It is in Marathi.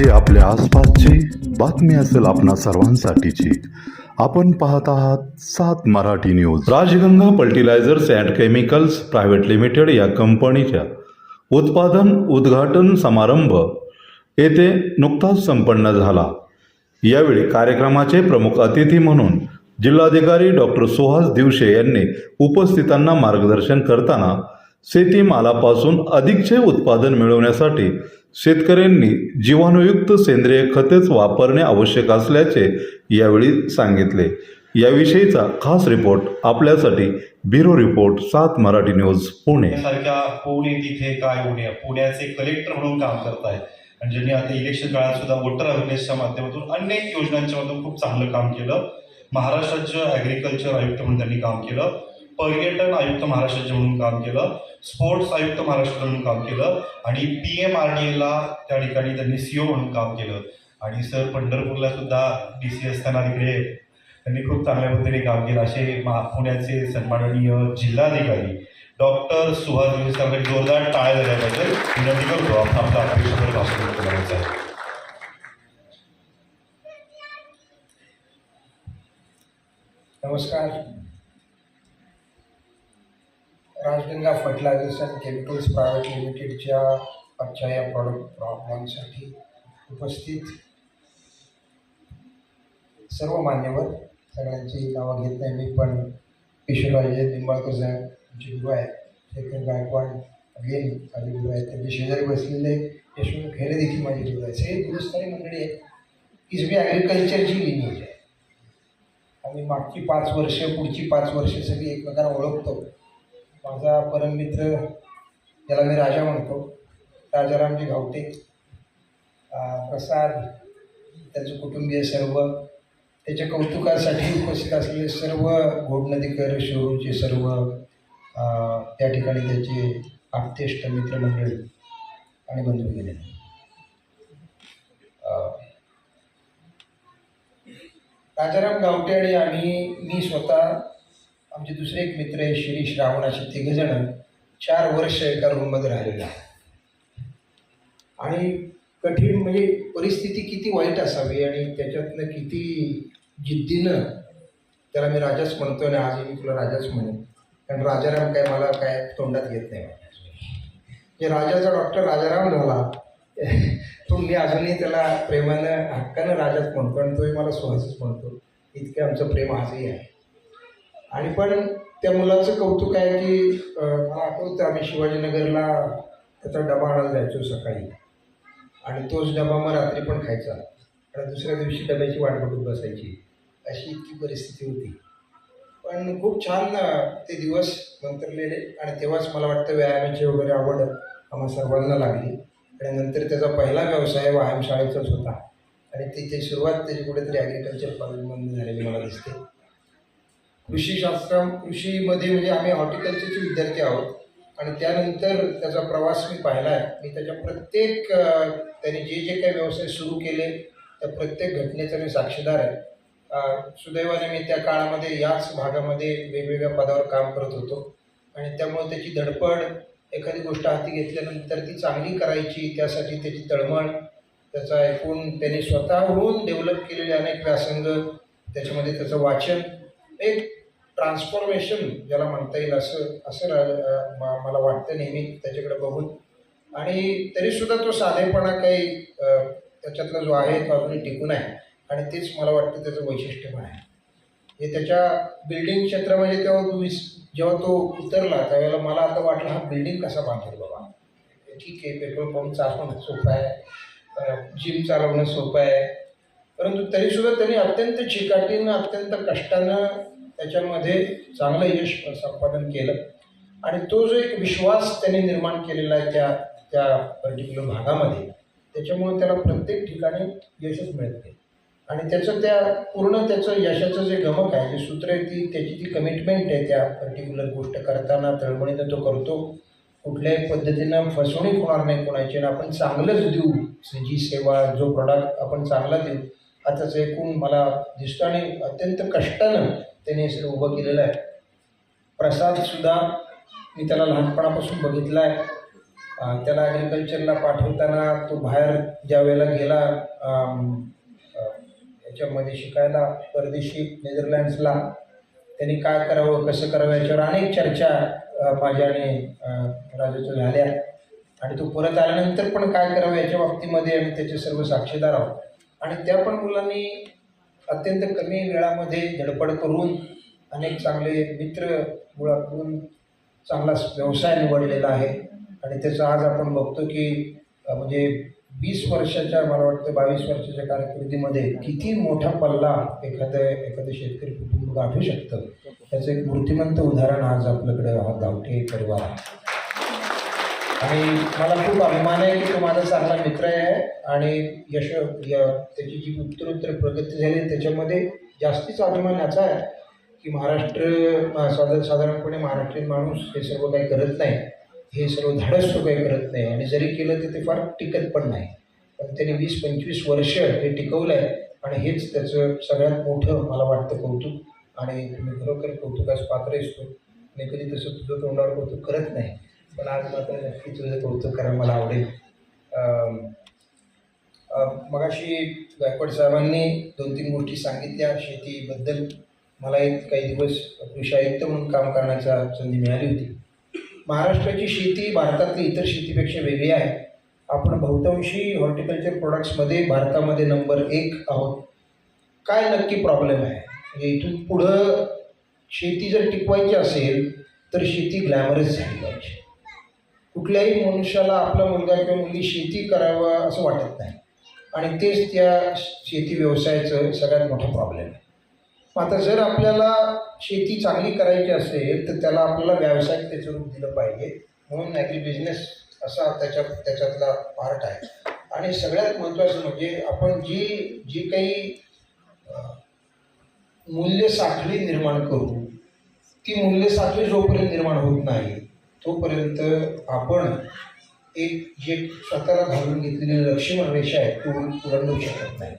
जी आपल्या आसपासची बातमी असेल आपणा सर्वांसाठीची. आपण पाहत आहात सात Marathi news. Rajganga fertilizers and chemicals private limited या कंपनीच्या उत्पादन उद्घाटन समारंभ येथे नुकताच संपन्न झाला. यावेळी कार्यक्रमाचे प्रमुख अतिथी म्हणून जिल्हाधिकारी डॉक्टर सुहास दिवशे यांनी उपस्थितांना मार्गदर्शन करताना शेतीमालापासून अधिकचे उत्पादन मिळवण्यासाठी शेतकऱ्यांनी जीवाणुयुक्त सेंद्रिय खतेच वापरणे आवश्यक असल्याचे यावेळी सांगितले. याविषयीचा खास रिपोर्ट आपल्यासाठी ब्युरो रिपोर्ट सात मराठी न्यूज पुणे. सारख्या पुणे तिथे काय पुणे पुण्याचे कलेक्टर म्हणून काम करत आहेत आणि ज्यांनी आता इलेक्शन काळात सुद्धा वोटर अवेअरनेसच्या माध्यमातून अनेक योजनांच्या माध्यमातून खूप चांगलं काम केलं. महाराष्ट्राचं ॲग्रिकल्चर आयुक्त म्हणून त्यांनी काम केलं. पर्यटन आयुक्त महाराष्ट्राचे म्हणून काम केलं स्पोर्ट्स आयुक्त महाराष्ट्र म्हणून काम केलं आणि पी एम आर डी एला त्या ठिकाणी त्यांनी सीओ म्हणून काम केलं. आणि सर पंढरपूरला सुद्धा डी सी असताना तिकडे त्यांनी खूप चांगल्या पद्धतीने काम केलं. असे महा पुण्याचे सन्माननीय जिल्हाधिकारी डॉक्टर सुहास दिवसांकडे जोरदार टाळ्या झाल्याबद्दल विनंती करतो. आपण आपलं भाषण करायचं आहे. नमस्कार. Rajganga fertilizers and chemicals private लिमिटेडच्या आजच्या या प्रॉडक्ट प्रॉब्लेमसाठी उपस्थित सर्व मान्यवर सगळ्यांची नावं घेत नाही. मी पण किशोराजे निंबाळकर साहेब आमचे गुरु आहेत शेखर गायकवाड अगेन माझे गुरु आहेत. त्यांचे शेजारी बसलेले यशवंत खेरे देखील माझे गुरु आहेत. सगळी गुरुस्थानी मंडळी आहेत. ही सगळी ॲग्रिकल्चरची लिनियज आहे. आम्ही मागची पाच वर्ष पुढची पाच वर्ष सगळी एकमेकांना ओळखतो. माझा परममित्र ज्याला मी राजा म्हणतो राजारामजी गावटे प्रसाद त्याचे कुटुंबीय सर्व त्याच्या कौतुकासाठी उपस्थित असलेले सर्व घोडनदीकर शिरूरचे सर्व त्या ठिकाणी त्याचे आप्तेष्ट मित्रमंडळी आणि बंधू गेले. राजाराम गावटे आणि आम्ही मी स्वतः आमचे दुसरे एक मित्र आहे शिरीष रावण असे तिघजण चार वर्ष एका रूममध्ये राहिलेलो आणि कठीण म्हणजे परिस्थिती किती वाईट असावी आणि त्याच्यातनं किती जिद्दीनं त्याला मी राजाच म्हणतो आणि आज मी तुला राजाच म्हणेन. कारण राजाराम काय मला काय तोंडात घेत नाही म्हणजे राजाचा डॉक्टर राजाराम झाला तो मी अजूनही त्याला प्रेमानं हक्कानं राजाच म्हणतो आणि तोही मला सुहासच म्हणतो इतकं आमचं प्रेम आजही आहे. आणि पण त्या मुलाचं कौतुक आहे की मला आठवतं आम्ही शिवाजीनगरला त्याचा डबा आणायला जायचो सकाळी. आणि तोच डबा मग रात्री पण खायचा. आणि दुसऱ्या दिवशी डब्याची वाट बघत बसायची. अशी इतकी परिस्थिती होती. पण खूप छान ते दिवस नंतरलेले. आणि तेव्हाच मला वाटतं व्यायामाची वगैरे आवड आम्हा सर्वांना लागली. आणि नंतर त्याचा पहिला व्यवसाय व्यायामशाळेचाच होता. आणि तिथे सुरुवात त्याची कुठेतरी ॲग्रिकल्चर कॉलेजमधून झालेली मला दिसते. कृषीशास्त्र कृषीमध्ये म्हणजे आम्ही हॉर्टिकल्चरचे विद्यार्थी आहोत. आणि त्यानंतर त्याचा प्रवास मी पाहिला आहे मी त्याच्या प्रत्येक त्याने जे जे काही व्यवसाय सुरू केले त्या प्रत्येक घटनेचा मी साक्षीदार आहे. सुदैवाने मी त्या काळामध्ये याच भागामध्ये वेगवेगळ्या पदावर काम करत होतो. आणि त्यामुळे त्याची धडपड एखादी गोष्ट हाती घेतल्यानंतर ती चांगली करायची त्यासाठी त्याची तळमळ त्याचा एकूण त्याने स्वतःहून डेव्हलप केलेले अनेक व्यासंग त्याच्यामध्ये त्याचं वाचन एक ट्रान्सफॉर्मेशन ज्याला म्हणता येईल असं असं मला वाटतं नेहमी त्याच्याकडे बघून. आणि तरीसुद्धा तो साधेपणा काही त्याच्यातला जो आहे तो अजूनही टिकून आहे. आणि तेच मला वाटतं त्याचं वैशिष्ट्य पण आहे. हे त्याच्या बिल्डिंग क्षेत्रामध्ये म्हणजे तेव्हा तुम्ही जेव्हा तो उतरला त्यावेळेला मला आता वाटलं हा बिल्डिंग कसा बांधेल बाबा? ठीक आहे पेट्रोल पंप चालवणं सोपं आहे. जिम चालवणं सोपं आहे. परंतु तरीसुद्धा त्यांनी अत्यंत चिकाटीनं अत्यंत कष्टानं त्याच्यामध्ये चांगलं यश संपादन केलं. आणि तो जो एक विश्वास त्यांनी निर्माण केलेला आहे त्या त्या पर्टिक्युलर भागामध्ये त्याच्यामुळे त्याला प्रत्येक ठिकाणी यशच मिळते आणि त्याचं त्या पूर्ण त्याचं यशाचं जे गमक आहे जे सूत्र आहे ती त्याची ती कमिटमेंट आहे त्या पर्टिक्युलर गोष्ट करताना तळमळीनं तो करतो. कुठल्याही पद्धतीनं फसवणूक होणार नाही कोणाची. आणि आपण चांगलंच देऊ. जी सेवा जो प्रॉडक्ट आपण चांगला देऊ आताच एकूण मला दिसतो आणि अत्यंत कष्टानं त्याने हे सगळं उभं केलेलं आहे. प्रसादसुद्धा मी त्याला लहानपणापासून बघितला आहे. त्याला ॲग्रिकल्चरला पाठवताना तो बाहेर ज्या वेळेला गेला याच्यामध्ये शिकायला परदेशी नेदरलँड्सला त्यांनी काय करावं कसं करावं याच्यावर अनेक चर्चा माझ्या आणि अं, राजाच्या झाल्या. आणि तो परत आल्यानंतर पण काय करावं याच्या बाबतीमध्ये आम्ही त्याचे सर्व साक्षीदार आहोत. आणि त्या पण मुलांनी अत्यंत कमी वेळामध्ये धडपड करून अनेक चांगले मित्र गोळा करून चांगला व्यवसाय निवडलेला आहे. आणि त्याचं आज आपण बघतो की म्हणजे वीस वर्षाच्या मला वाटतं बावीस वर्षाच्या कारकिर्दीमध्ये किती मोठा पल्ला एखादं एखादं शेतकरी कुटुंब गाठू शकतं. त्याचं एक मूर्तिमंत उदाहरण आज आपल्याकडे हा दावटे परिवार आहे. आणि मला खूप अभिमान आहे की तो माझा चांगला मित्र आहे आणि यश या त्याची जी उत्तरोत्तर प्रगती झाली त्याच्यामध्ये जास्तीचा अभिमान याचा आहे की महाराष्ट्र साधारण साधारणपणे महाराष्ट्रीयन माणूस हे सर्व काही करत नाही. हे सर्व धाडस तो काही करत नाही. आणि जरी केलं तर ते फार टिकत पण नाही. पण त्याने वीस पंचवीस वर्ष हे टिकवलं आहे आणि हेच त्याचं सगळ्यात मोठं मला वाटतं कौतुक. आणि तुम्ही खरोखर कौतुकास पात्र असतो. मी कधी तसं तुझं तोंडावर कौतुक करत नाही. पण आज मात्र नक्की तुझं कौतुक करायला मला आवडेल. मगाशी गायकवाड साहेबांनी दोन तीन गोष्टी सांगितल्या शेतीबद्दल. मला एक काही दिवस कृषी आयुक्त म्हणून काम करण्याचा संधी मिळाली होती. महाराष्ट्राची शेती भारतातली इतर शेतीपेक्षा वेगळी आहे. आपण बहुतांशी हॉर्टिकल्चर प्रोडक्ट्समध्ये भारतामध्ये नंबर एक आहोत. काय नक्की प्रॉब्लेम आहे? म्हणजे इथून पुढं शेती जर टिकवायची असेल तर शेती ग्लॅमरस झाली पाहिजे. कुठल्याही मनुष्याला आपला मुलगा किंवा मुलगी शेती करावा असं वाटत नाही. आणि तेच त्या शेती व्यवसायाचं सगळ्यात मोठा प्रॉब्लेम आहे. मग आता जर आपल्याला शेती चांगली करायची असेल तर त्याला आपल्याला व्यावसायिक त्याचं रूप दिलं पाहिजे. म्हणून ॲग्री बिझनेस असा त्याच्या त्याच्यातला पार्ट आहे. आणि सगळ्यात महत्त्वाचं म्हणजे आपण जी जी काही मूल्य साखळी निर्माण करू ती मूल्य साखळी जोपर्यंत निर्माण होत नाही तोपर्यंत आपण एक जे स्वतःला घालून घेतलेली लक्ष्मण रेषा आहे तो ओलांडू शकत नाही.